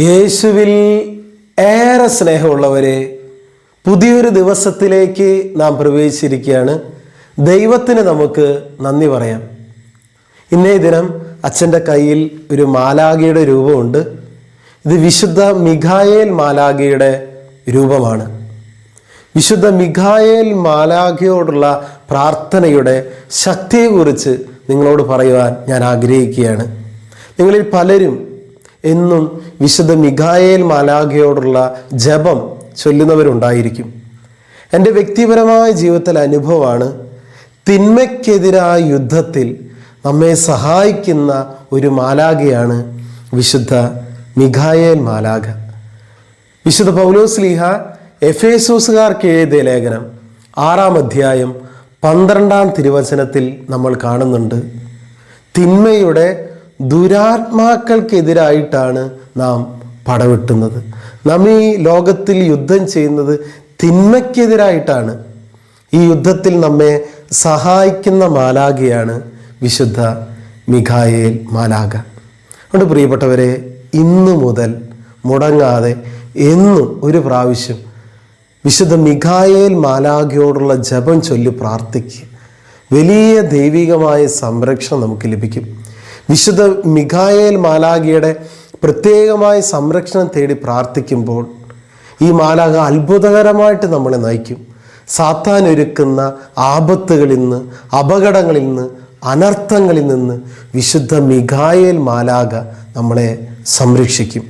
യേശുവിൽ ഏറെ സ്നേഹമുള്ളവരെ പുതിയൊരു ദിവസത്തിലേക്ക് നാം പ്രവേശിച്ചിരിക്കുകയാണ്. ദൈവത്തിന് നമുക്ക് നന്ദി പറയാം. ഇന്നേ ദിനം അച്ഛന്റെ കയ്യിൽ ഒരു മാലാഖയുടെ രൂപമുണ്ട്. ഇത് വിശുദ്ധ മിഖായേൽ മാലാഖയുടെ രൂപമാണ്. വിശുദ്ധ മിഖായേൽ മാലാഖയോടുള്ള പ്രാർത്ഥനയുടെ ശക്തിയെക്കുറിച്ച് നിങ്ങളോട് പറയുവാൻ ഞാൻ ആഗ്രഹിക്കുകയാണ്. നിങ്ങളിൽ പലരും എന്നും വിശുദ്ധ മിഖായേൽ മാലാഖയോടുള്ള ജപം ചൊല്ലുന്നവരുണ്ടായിരിക്കും. എന്റെ വ്യക്തിപരമായ ജീവിതത്തിലെ അനുഭവമാണ് തിന്മയ്ക്കെതിരായ യുദ്ധത്തിൽ നമ്മെ സഹായിക്കുന്ന ഒരു മാലാഖയാണ് വിശുദ്ധ മിഖായേൽ മാലാഖ. വിശുദ്ധ പൗലോസ് ലീഹ എഫേസൂസുകാർക്ക് എഴുതിയ ലേഖനം ആറാം അധ്യായം പന്ത്രണ്ടാം തിരുവചനത്തിൽ നമ്മൾ കാണുന്നുണ്ട്. തിന്മയുടെ ദുരാത്മാക്കൾക്കെതിരായിട്ടാണ് നാം പടവെട്ടുന്നത്. നാം ഈ ലോകത്തിൽ യുദ്ധം ചെയ്യുന്നത് തിന്മയ്ക്കെതിരായിട്ടാണ്. ഈ യുദ്ധത്തിൽ നമ്മെ സഹായിക്കുന്ന മാലാഖയാണ് വിശുദ്ധ മിഖായേൽ മാലാക അതുകൊണ്ട് പ്രിയപ്പെട്ടവരെ ഇന്നു മുതൽ മുടങ്ങാതെ എന്നും ഒരു പ്രാവശ്യം വിശുദ്ധ മിഖായേൽ മാലാഖയോടുള്ള ജപം ചൊല്ലി പ്രാർത്ഥിക്കുക. വലിയ ദൈവികമായ സംരക്ഷണം നമുക്ക് ലഭിക്കും. വിശുദ്ധ മിഖായേൽ മാലാഖയുടെ പ്രത്യേകമായ സംരക്ഷണം തേടി പ്രാർത്ഥിക്കുമ്പോൾ ഈ മാലാഖ അത്ഭുതകരമായിട്ട് നമ്മളെ നയിക്കും. സാത്താൻ ഒരുക്കുന്ന ആപത്തുകളിൽ നിന്ന് അപകടങ്ങളിൽ നിന്ന് അനർത്ഥങ്ങളിൽ നിന്ന് വിശുദ്ധ മിഖായേൽ മാലാഖ നമ്മളെ സംരക്ഷിക്കും.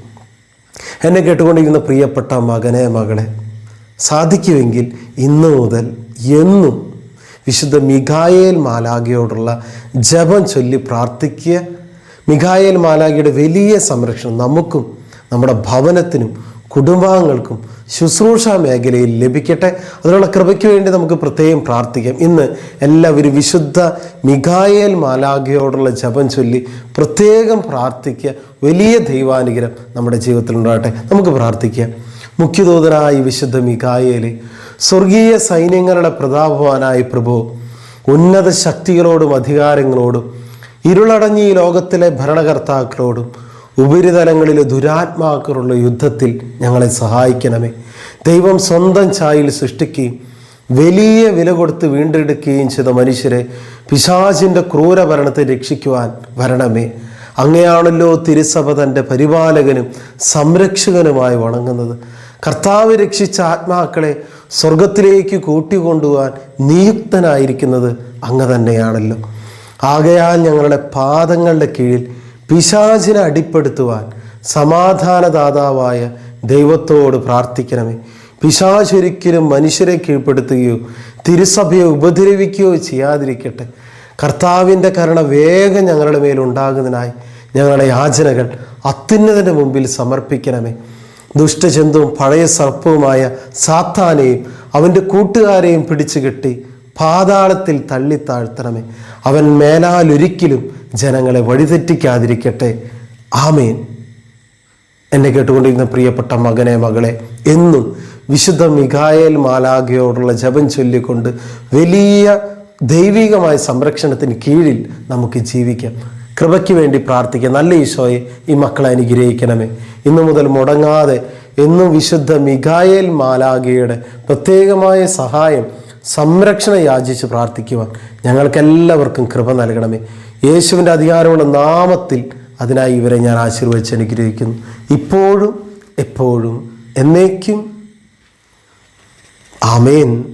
എന്നെ കേട്ടുകൊണ്ടിരിക്കുന്ന പ്രിയപ്പെട്ട മകനെ മകളെ സാധിക്കുമെങ്കിൽ ഇന്നു മുതൽ എന്നും വിശുദ്ധ മിഖായേൽ മാലാഖയോടുള്ള ജപം ചൊല്ലി പ്രാർത്ഥിക്കുക. മിഖായേൽ മാലാഖയുടെ വലിയ സംരക്ഷണം നമുക്കും നമ്മുടെ ഭവനത്തിനും കുടുംബാംഗങ്ങൾക്കും ശുശ്രൂഷ മേഖലയിൽ ലഭിക്കട്ടെ. അതിനുള്ള കൃപയ്ക്ക് വേണ്ടി നമുക്ക് പ്രത്യേകം പ്രാർത്ഥിക്കാം. ഇന്ന് എല്ലാവരും വിശുദ്ധ മിഖായേൽ മാലാഖയോടുള്ള ജപം ചൊല്ലി പ്രത്യേകം പ്രാർത്ഥിക്കുക. വലിയ ദൈവാനുഗ്രഹം നമ്മുടെ ജീവിതത്തിൽ ഉണ്ടാകട്ടെ. നമുക്ക് പ്രാർത്ഥിക്കാം. മുഖ്യദൂതനായി വിശുദ്ധ മിഖായേൽ സ്വർഗീയ സൈന്യങ്ങളുടെ പ്രതാപവാനായി പ്രഭു. ഉന്നത ശക്തികളോടും അധികാരങ്ങളോടും ഇരുളടഞ്ഞ ഈ ലോകത്തിലെ ഭരണകർത്താക്കളോടും ഉപരിതലങ്ങളിലെ ദുരാത്മാക്കളുള്ള യുദ്ധത്തിൽ ഞങ്ങളെ സഹായിക്കണമേ. ദൈവം സ്വന്തം ചായയിൽ സൃഷ്ടിക്കുകയും വലിയ വില കൊടുത്ത് വീണ്ടെടുക്കുകയും ചെയ്ത മനുഷ്യരെ പിശാചിന്റെ ക്രൂരഭരണത്തെ രക്ഷിക്കുവാൻ വരണമേ. അങ്ങയാണല്ലോ തിരുസഭ തന്റെ പരിപാലകനും സംരക്ഷകനുമായി വണങ്ങുന്നത്. കർത്താവ് രക്ഷിച്ച ആത്മാക്കളെ സ്വർഗത്തിലേക്ക് കൂട്ടിക്കൊണ്ടുപോകാൻ നിയുക്തനായിരിക്കുന്നത് അങ്ങ് തന്നെയാണല്ലോ. ആകയാൽ ഞങ്ങളുടെ പാദങ്ങളുടെ കീഴിൽ പിശാചിനെ അടിപ്പെടുത്തുവാൻ സമാധാനദാതാവായ ദൈവത്തോട് പ്രാർത്ഥിക്കണമേ. പിശാചൊരിക്കലും മനുഷ്യരെ കീഴ്പ്പെടുത്തുകയോ തിരുസഭയെ ഉപദ്രവിക്കുകയോ ചെയ്യാതിരിക്കട്ടെ. കർത്താവിന്റെ കരുണ വേഗം ഞങ്ങളുടെ മേലുണ്ടാകുന്നതിനായി ഞങ്ങളുടെ യാചനകൾ അത്യുന്നതിന്റെ മുമ്പിൽ സമർപ്പിക്കണമേ. ദുഷ്ടജന്തുവും പഴയ സർപ്പവുമായ സാത്താനെയും അവന്റെ കൂട്ടുകാരെയും പിടിച്ചു കെട്ടി പാതാളത്തിൽ തള്ളി താഴ്ത്തണമേ. അവൻ മേലാലൊരിക്കലും ജനങ്ങളെ വഴിതെറ്റിക്കാതിരിക്കട്ടെ. ആമേൻ. എന്നെ കേട്ടുകൊണ്ടിരുന്ന പ്രിയപ്പെട്ട മകനെ മകളെ എന്നും വിശുദ്ധ മിഖായേൽ മാലാഖയോടുള്ള ജപം ചൊല്ലിക്കൊണ്ട് വലിയ ദൈവികമായ സംരക്ഷണത്തിന് കീഴിൽ നമുക്ക് ജീവിക്കാം. കൃപയ്ക്ക് വേണ്ടി പ്രാർത്ഥിക്കുക. നല്ല ഈശോയെ ഈ മക്കളെ അനുഗ്രഹിക്കണമേ. ഇന്നു മുതൽ മുടങ്ങാതെ എന്നും വിശുദ്ധ മിഖായേൽ മാലാഖയുടെ പ്രത്യേകമായ സഹായം സംരക്ഷണം യാചിച്ച് പ്രാർത്ഥിക്കുവാൻ ഞങ്ങൾക്കെല്ലാവർക്കും കൃപ നൽകണമേ. യേശുവിന്റെ അധികാരമുള്ള നാമത്തിൽ അതിനായി ഇവരെ ഞാൻ ആശീർവദിച്ച് അനുഗ്രഹിക്കുന്നു. ഇപ്പോഴും എപ്പോഴും എന്നേക്കും. ആമേൻ.